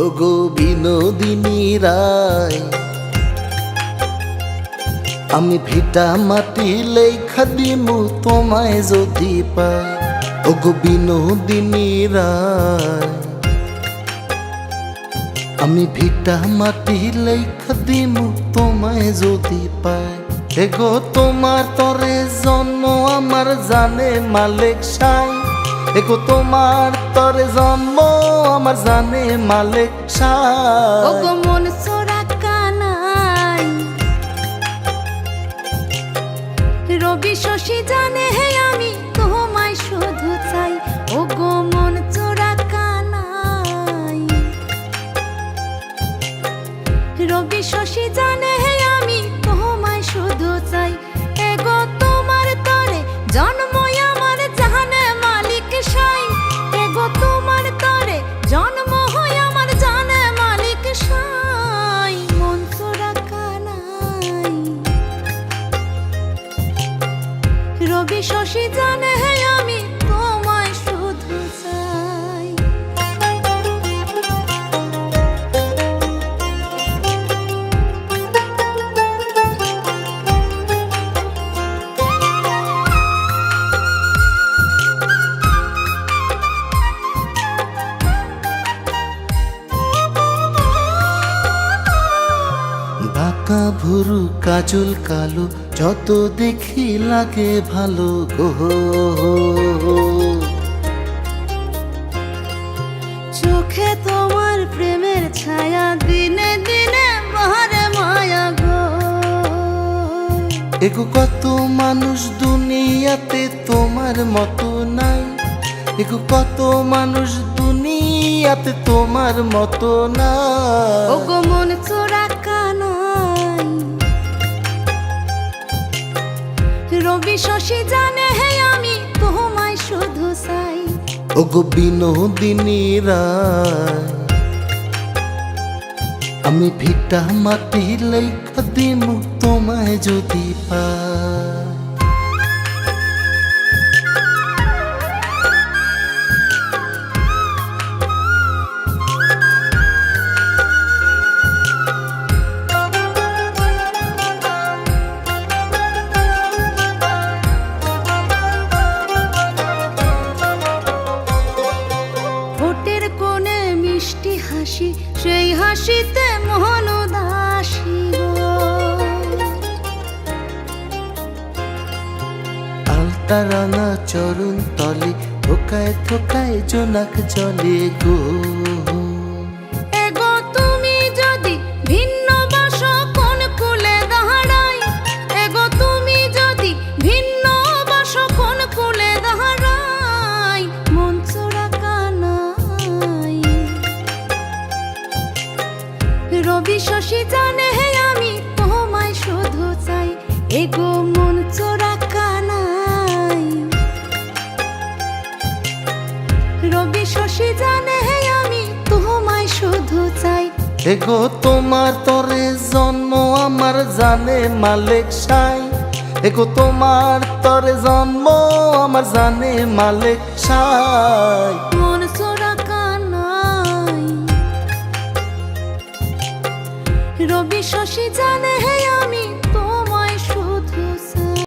ওগো বিনোদিনী রায়, আমি ভিটা মাটি লেখা দিমু তোমায় যদি পাই। ওগো বিনোদিনী রায়, আমি ভিটা মাটি লেখা দিমু তোমায় যদি পাই। এগো তোমার তরে জন্ম আমার জানে মালিক সাই। এগো তোমার তরে জন্ম আমার জানে মন সোরা রবি শশী জানে আমি তোমায় শুধু চাই। বাঁকা ভুরু কাজল কালো যত দেখি লাগে ভালো গো চোখে তোমার প্রেমের ছায়া, দিনে দিনে বাহারে মায়া গো। এগো কত মানুষ দুনিয়াতে তোমার মতো নাই। এগো কত মানুষ দুনিয়াতে তোমার মতো নাই। ওগো ওগো বিনোদিনী রায় আমি ভিটা মাটি লেখা দিমু তোমায় যদি পাই। হাসিতে মোহন দাসী গো। আলতা রাঙা চরণ তলে থোকায় থোকায় জোনাক জলে গো। রবি শশী জানে আমি তোমায় শুধু চাই, এগো মন চোরা কানাই। রবি শশী জানে আমি তোমায় শুধু চাই। এগো তোমার তরে জন্ম, আমার জানে মালিক সাই। এগো তোমার তরে জন্ম, আমার জানে মালিক সাই। রবি শশী জানে হে